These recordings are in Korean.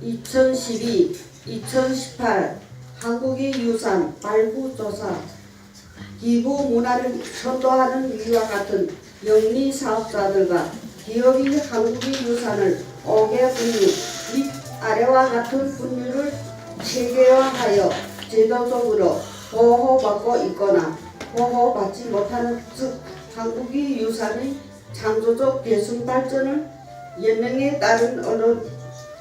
(2012) (2018) 한국의 유산 발굴조사. 기부 문화를 선도하는 이와 같은 영리 사업자들과 기업이 한국의 유산을 5개 분류 및 아래와 같은 분류를 체계화하여 제도적으로 보호받고 있거나 보호받지 못하는 즉 한국의 유산의 창조적 계승 발전을 연령에 따른 언론,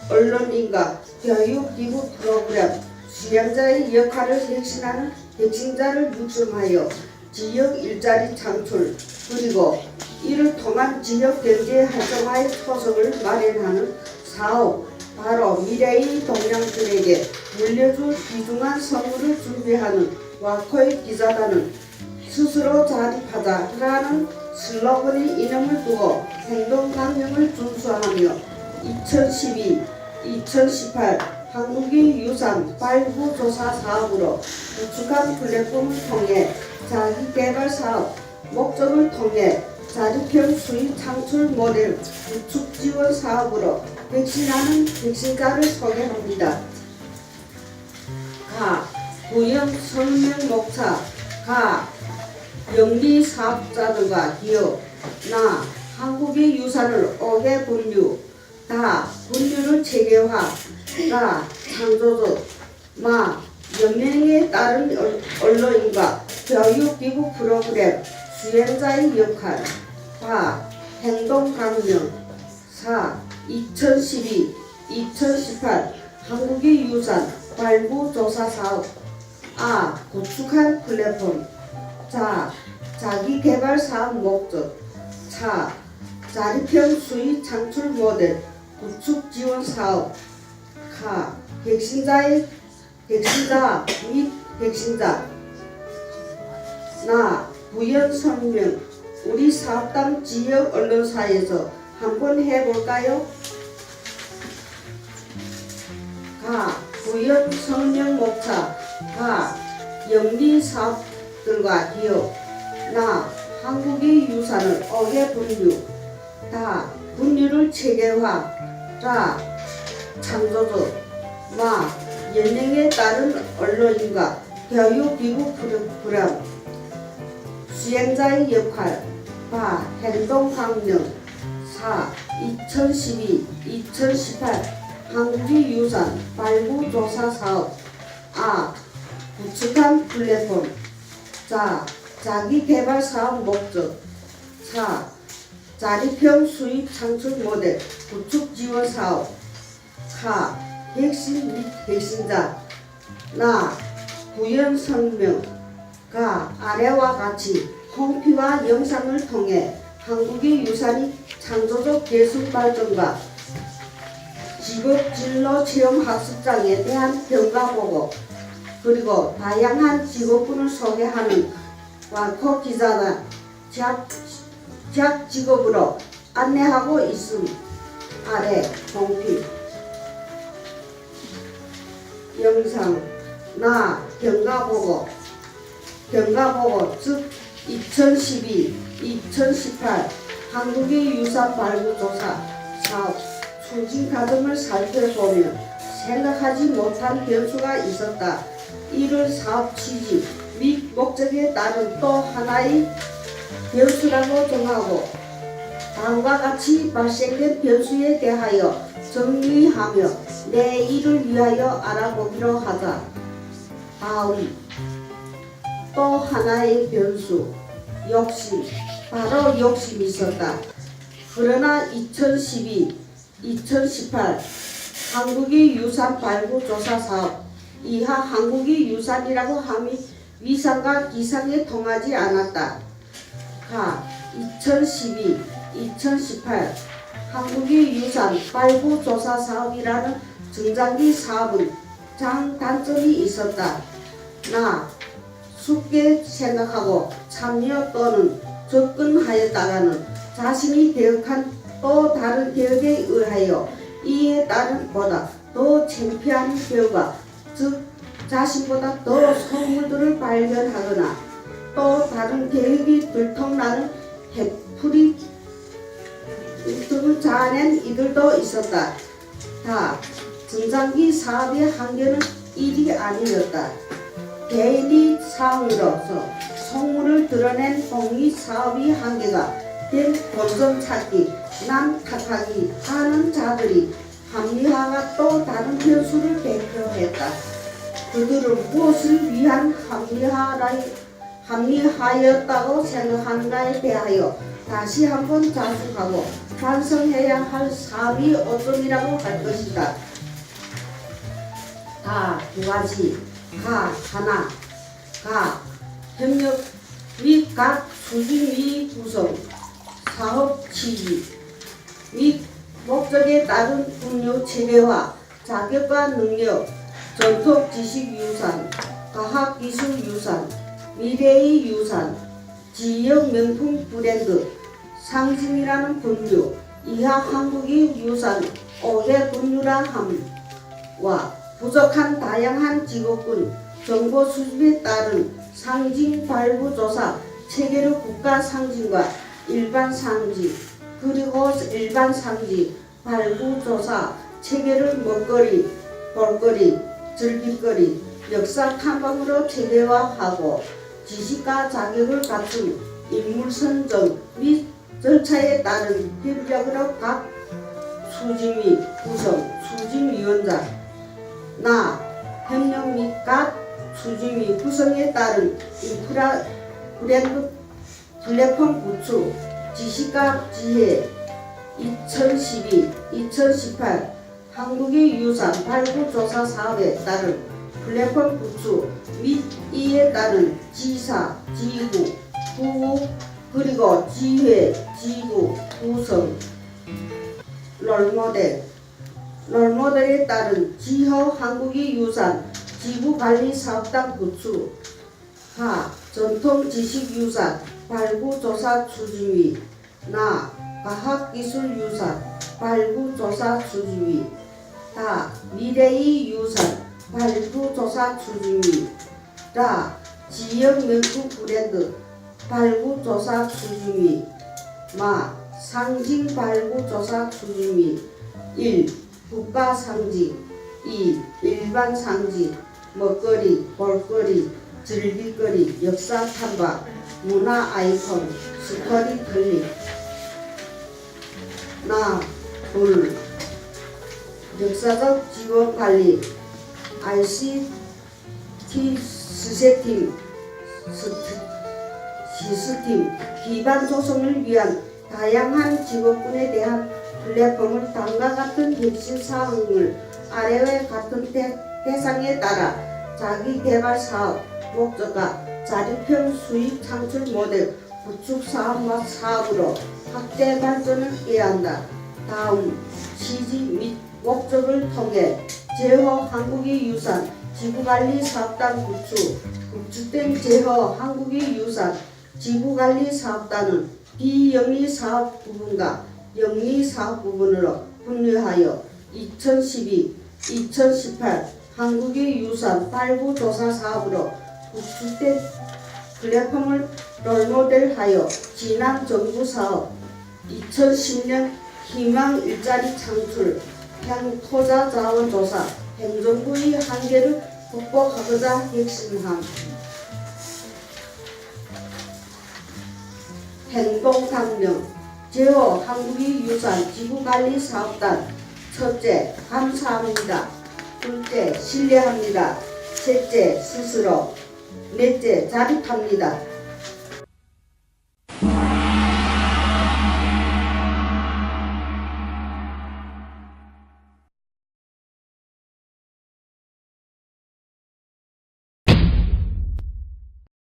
언론인과 교육 기부 프로그램 수행자의 역할을 핵심하는 핵심자를 육성하여 지역 일자리 창출 그리고 이를 통한 지역 경제 활성화의 초석을 마련하는 사업 바로 미래의 동양들에게 물려줄 귀중한 선물을 준비하는 와코의 기자단은 스스로 자립하자라는 슬로건의 이름을 두고 행동강령을 준수하며 2012, 2018 한국의 유산 발굴 조사 사업으로 구축한 플랫폼을 통해 자기개발 사업 목적을 통해 자립형 수익 창출 모델 구축 지원 사업으로 백신하는 백신자를 소개합니다. 가, 구형 설명 목차, 가, 영리 사업자들과 기업, 나, 한국의 유산을 5개 분류, 다, 분류를 체계화, 가, 창조적, 마, 연령에 따른 언- 언론인과 교육기부 프로그램 수행자의 역할, 바, 행동강령, 4. 2012, 2018 한국의 유산 발굴 조사 사업. 아. 구축한 플랫폼 자. 자기 개발 사업 목적 차. 자립형 수익 창출 모델 구축 지원 사업 가. 백신자의 백신자 및 백신자 나. 부연 설명 우리 사업당 지역 언론사에서 한번 해볼까요? 가 부연 성령 목차 가 영리 사업 들과 기업 나 한국의 유산을 어개 분류. 다 분류를 체계화. 라 창조적 마 연령에 따른 언론인과 교육기부 프로그램 수행자의 역할. 바 행동 강령 4. 2012, 2018 한국의 유산 발굴 조사 사업. 아. 구축한 플랫폼 자. 자기 개발 사업 목적 4. 자립형 수익 창출 모델 구축 지원 사업 가. 핵심 및 핵심자 나. 구현 설명 가. 아래와 같이 홈피와 영상을 통해 한국의 유산이 창조적 계승 발전과 직업 진로 체험 학습장에 대한 평가 보고 그리고 다양한 직업군을 소개하는 와코 기자단 작, 작 직업으로 안내하고 있음. 아래 홈피. 영상. 나 경과보고. 경과보고 즉 2012, 2018 한국의 유산 발굴 조사 사업. 추진 과정을 살펴보면 생각하지 못한 변수가 있었다. 이를 사업 취지 및 목적에 따른 또 하나의 변수라고 정하고 다음과 같이 발생된 변수에 대하여 정리하며 내 일을 위하여 알아보기로 하자. 다음 또 하나의 변수 욕심 바로 욕심이 있었다. 그러나 2012, 2018 한국의 유산 발굴 조사 사업 이하 한국의 유산이라고 함이 위상과 기상에 통하지 않았다. 가 2012, 2018 한국의 유산 발굴 조사 사업이라는 중장기 사업은 장 단점이 있었다. 나 쉽게 생각하고 참여 또는 접근하였다가는 자신이 계획한 또 다른 계획에 의하여 이에 따른 보다 더 창피한 결과 즉 자신보다 더 선물들을 발견하거나 또 다른 계획이 들통나는 해풀이 등을 자아낸 이들도 있었다. 다 정상기 사업의 한계는 일이 아니었다. 개인이 사항으로서 성물을 드러낸 공익 사업의 한계가 된 본전 찾기, 남 탓하기 하는 자들이 합리화가 또 다른 변수를 대표했다. 그들은 무엇을 위한 합리화였다고 생각하는가에 대하여 다시 한번 자숙하고 반성해야 할 사업이 어떤이라고 할 것이다. 다 두 가지, 가 하나, 가 협력 및 각 수준 및 구성, 사업 취지 및 목적에 따른 분류 체계화, 자격과 능력, 전통 지식 유산, 과학 기술 유산, 미래의 유산, 지역 명품 브랜드, 상징이라는 분류, 이하 한국의 유산, 5개 분류라 함과 부족한 다양한 직업군, 정보 수집에 따른 상징 발부 조사, 체계로 국가 상징과 일반 상징, 그리고 일반 상징, 발부 조사, 체계를 먹거리, 볼거리, 즐길거리, 역사 탐방으로 체계화하고 지식과 자격을 갖춘 인물 선정 및 절차에 따른 협력으로 각 수집이 구성, 수집위원장, 나, 협력 및 각 수집이 구성에 따른 인프라 브랜드 플랫폼 구축, 지식과 지혜 2012, 2018 한국의 유산 발굴 조사 사업에 따른 플랫폼 구축 및 이에 따른 지사, 지구, 구호 그리고 지회, 지구, 구성, 롤모델, 롤모델에 따른 지호 한국의 유산 지구관리 사업당 구축, 하 전통 지식 유산 발굴 조사 추진위, 나 과학기술 유산. 발굴 조사 추진위, 다 미래의 유산. 발굴 조사 추진위, 라 지역 명품 브랜드. 발굴 조사 추진위, 마 상징 발굴 조사 추진위, 1. 국가 상징. 2. 일반 상징. 먹거리, 볼거리, 즐길거리, 역사 탐방, 문화 아이콘, 스토리 텔링 나, 둘. 역사적 지원 관리. ICT 스트- 시스템 기반 조성을 위한 다양한 직업군에 대한 플랫폼을 다음과 같은 핵심 사항을 아래와 같은 대, 대상에 따라 자기 개발 사업 목적과 자립형 수익 창출 모델 구축 사업과 사업으로 확대 발전을 해야 한다. 다음 취지 및 목적을 통해 제호 한국의 유산 지구관리 사업단 구축 구축된 제호 한국의 유산 지구관리 사업단은 비영리 사업 부분과 영리 사업 부분으로 분류하여 2012, 2018 한국의 유산 발굴 조사 사업으로 구축된 플랫폼을 롤모델하여 지난 정부 사업. 2010년 희망 일자리 창출 향 토자 자원 조사 행정부의 한계를 극복하고자 핵심함. 행동강령 제호 한국의 유산 지구관리 사업단. 첫째 감사합니다. 둘째 신뢰합니다. 셋째 스스로 넷째 자립합니다